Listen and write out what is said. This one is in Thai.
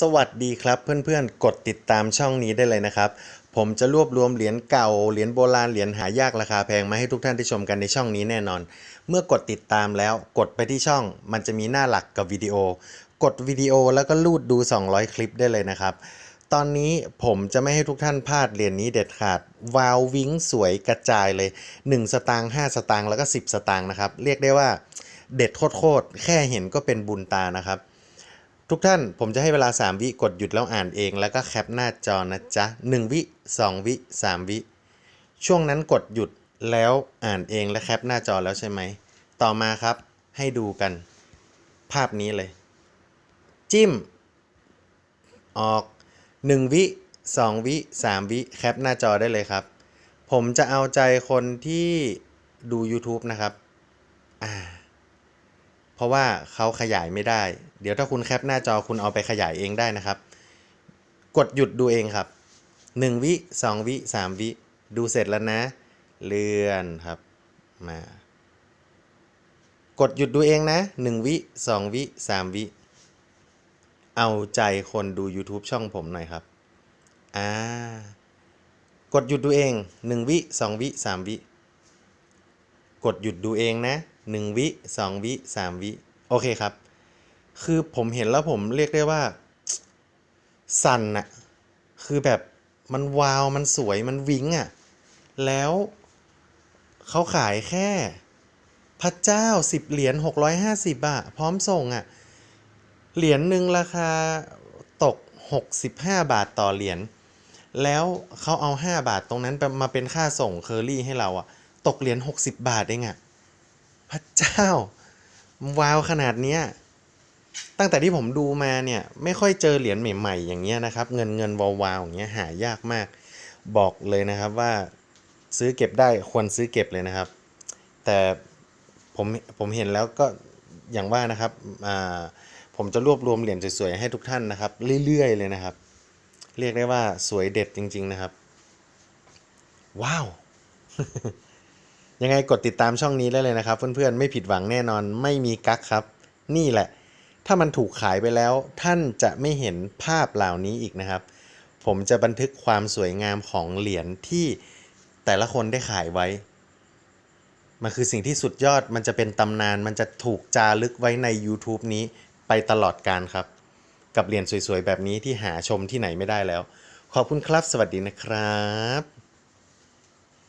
สวัสดีครับเพื่อนๆ กดติดตามช่องนี้ได้เลยนะครับ ผมจะรวบรวมเหรียญเก่า เหรียญโบราณ เหรียญหายากราคาแพงมาให้ทุกท่านได้ชมกันในช่องนี้แน่นอน เมื่อกดติดตามแล้วกดไปที่ช่อง มันจะมีหน้าหลักกับวิดีโอ กดวิดีโอแล้วก็ลูดดู 200 คลิปได้เลยนะครับ ตอนนี้ผมจะไม่ให้ทุกท่านพลาดเหรียญนี้เด็ดขาด วาววิ้งสวยกระจายเลย 1 สตางค์5สตางค์แล้วก็ 10 สตางค์นะครับ เรียกได้ว่า เด็ดโคตรๆ แค่เห็นก็เป็นบุญตานะครับ ทุกท่านผมจะให้เวลา 3 วิกดหยุดแล้วอ่านเอง แล้วก็แคปหน้าจอนะจ๊ะ 1 วิ 2 วิ 3 วิ ช่วงนั้นกดหยุดแล้วอ่านเองและแคปหน้าจอแล้วใช่ไหม ต่อมาครับให้ดูกัน ภาพนี้เลย จิ้ม ออก 1 วิ 2 วิ 3 วิ แคปหน้าจอได้เลยครับ ผมจะเอาใจคนที่ดู YouTube นะครับ ราะว่าเขาขยายไม่ได้ เดี๋ยวถ้าคุณแคปหน้าจอคุณเอาไปขยายเองได้นะครับ กดหยุดดูเองครับ 1 วิ 2 วิ 3 วิ ดูเสร็จแล้วนะ เลื่อนครับมากดหยุดดูเองนะ 1 วิ 2 วิ 3 วิ เอาใจคนดู YouTube ช่องผมหน่อยครับอ่ากดหยุดดูเอง 1 วิ 2 วิ 3 วิ กดหยุดดูเองนะ 1 วิ 2 วิ 3 วิ โอเคครับ คือผมเห็นแล้วผมเรียกได้ว่า สั่นอะคือแบบมันวาว มันสวยมันวิ้งอะแล้วเขาขายแค่ พระเจ้า 10 เหรียญ650 บาท พร้อมส่งอะเหรียญหนึ่งราคาตก 65 บาทต่อเหรียญแล้วเขาเอา 5 บาทตรงนั้นมาเป็นค่าส่งเคอรี่ให้เราอะ ตกเหรียญ60 บาทเองอะพระเจ้า ว้าวขนาดเนี้ยตั้งแต่ที่ผมดูมาเนี่ยไม่ค่อยเจอเหรียญใหม่ๆ อย่างเงี้ยนะครับ เงินเงินวาวๆอย่างเงี้ยหายากมาก บอกเลยนะครับว่าซื้อเก็บได้ควรซื้อเก็บเลยนะครับ แต่ผมผมเห็นแล้วก็อย่างว่านะครับอ่าผมจะรวบรวมเหรียญสวยๆให้ทุกท่านนะครับ เรื่อยๆเลยนะครับ เรียกได้ว่าสวยเด็ดจริง ๆนะครับ ว้าว ยังไงกดติดตามช่องนี้ได้เลยนะครับ เพื่อนๆไม่ผิดหวังแน่นอนไม่มีกั๊กครับ นี่แหละ ถ้ามันถูกขายไปแล้ว ท่านจะไม่เห็นภาพเหล่านี้อีกนะครับ ผมจะบันทึกความสวยงามของเหรียญที่แต่ละคนได้ขายไว้ มันคือสิ่งที่สุดยอดมันจะเป็นตำนาน มันจะถูกจารึกไว้ใน YouTube นี้ไปตลอดการครับ กับเหรียญสวยๆแบบนี้ที่หาชมที่ไหนไม่ได้แล้ว ขอบคุณครับสวัสดีนะครับ